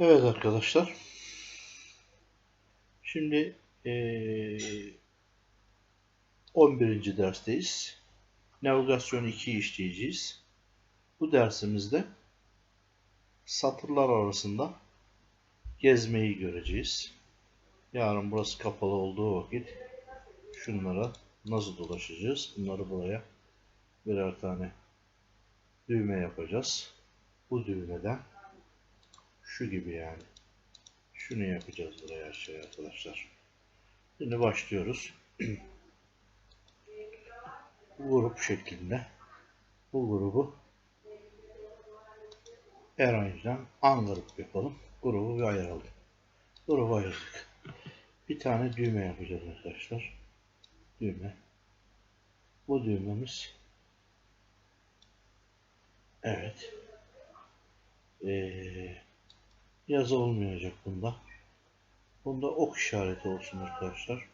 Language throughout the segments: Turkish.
Evet arkadaşlar. Şimdi eee 11. dersteyiz. Navigasyon 2'yi işleyeceğiz. Bu dersimizde satırlar arasında gezmeyi göreceğiz. Yarın burası kapalı olduğu vakit şunlara nasıl dolaşacağız? Bunları buraya birer tane düğme yapacağız. Bu düğmeden şu gibi yani. Şunu yapacağız buraya aşağıya arkadaşlar. Şimdi başlıyoruz. Grup şeklinde. Bu grubu Arrange'den an yapalım. Grubu bir ayıralım. Grubu ayırdık. Bir tane düğme yapacağız arkadaşlar. Düğme. Bu düğmemiz Evet. Ee, yazı olmayacak bunda. Bunda ok işareti olsun arkadaşlar.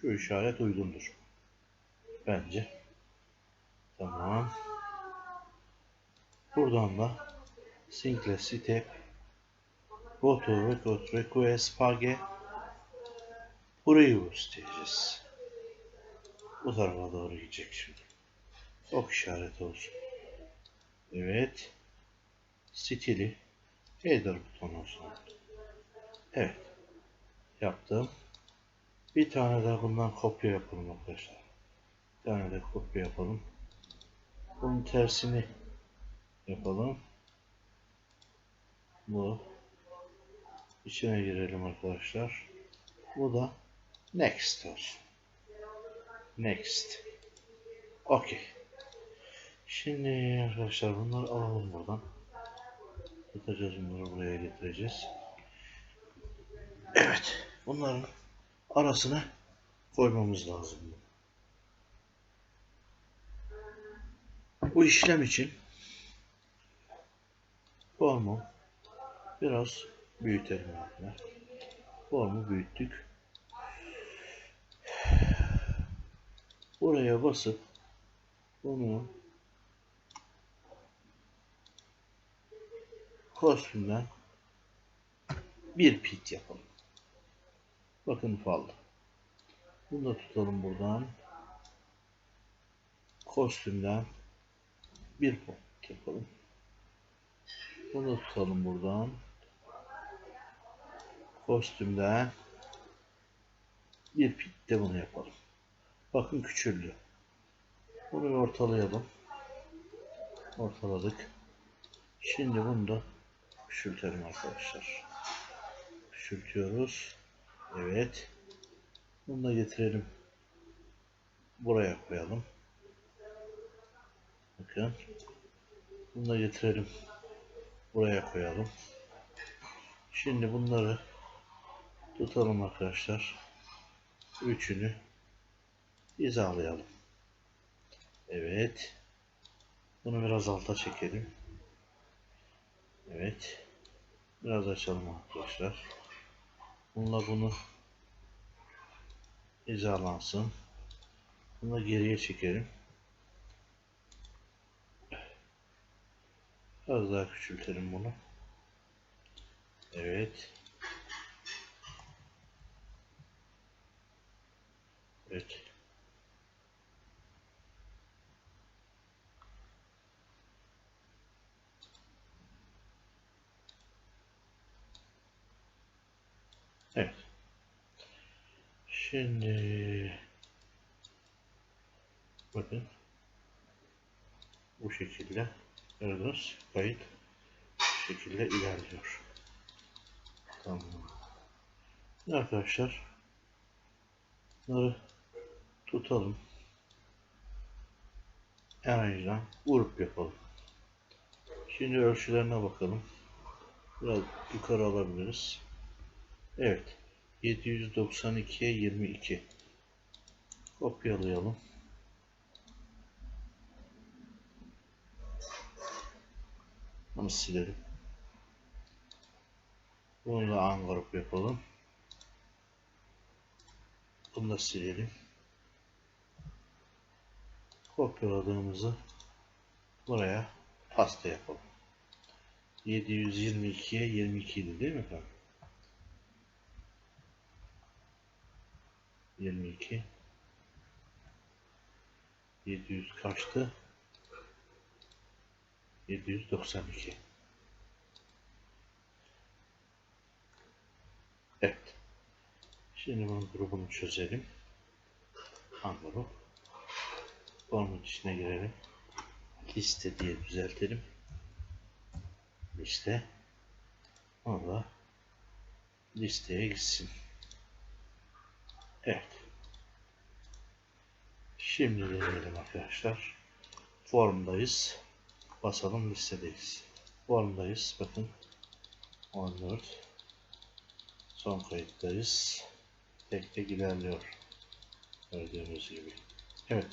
Şu işaret uygundur. Bence. Tamam. Buradan da Single Step Go to Record Request Page Burayı diyeceğiz. Bu tarafa doğru gidecek şimdi. Ok işareti olsun. Evet. Stili header butonu olsun. Evet. Yaptım. Bir tane de bundan kopya yapalım arkadaşlar. Bir tane de kopya yapalım. Bunun tersini yapalım. Bu. içine girelim arkadaşlar. Bu da next olsun. Next. Okey. Şimdi arkadaşlar bunları alalım buradan. Tutacağız bunları buraya getireceğiz. Evet. Bunların arasına koymamız lazım. Bu işlem için formu biraz büyütelim. Yani. Formu büyüttük. Buraya basıp bunu kostümden bir pit yapalım. Bakın falda. Bunu da tutalım buradan. Kostümden bir pot yapalım. Bunu da tutalım buradan. Kostümden bir pit de bunu yapalım. Bakın küçüldü. Bunu ortalayalım. Ortaladık. Şimdi bunu da küçültelim arkadaşlar. Küçültüyoruz. Evet. Bunu da getirelim. Buraya koyalım. Bakın. Bunu da getirelim. Buraya koyalım. Şimdi bunları tutalım arkadaşlar. Üçünü hizalayalım. Evet. Bunu biraz alta çekelim. Evet. Biraz açalım arkadaşlar. Bununla bunu hizalansın. Bunu da geriye çekelim. Biraz daha küçültelim bunu. Evet. Evet. Şimdi bakın bu şekilde gördünüz kayıt bu şekilde ilerliyor. Tamam. Arkadaşlar bunları tutalım. Arrange'dan vurup yapalım. Şimdi ölçülerine bakalım. Biraz yukarı alabiliriz. Evet. 792'ye 22. Kopyalayalım. Bunu silelim. Bunu da an grup yapalım. Bunu da silelim. Kopyaladığımızı buraya pasta yapalım. 722'ye 22 idi değil mi efendim? 22 700 kaçtı? 792 Evet. Şimdi bunun grubunu çözelim. Anladım. Formun içine girelim. Liste diye düzeltelim. Liste. Da listeye gitsin. Evet. Şimdi deneyelim arkadaşlar. Formdayız. Basalım listedeyiz. Formdayız. Bakın. 14. Son kayıttayız. Tek tek ilerliyor. Gördüğünüz gibi. Evet.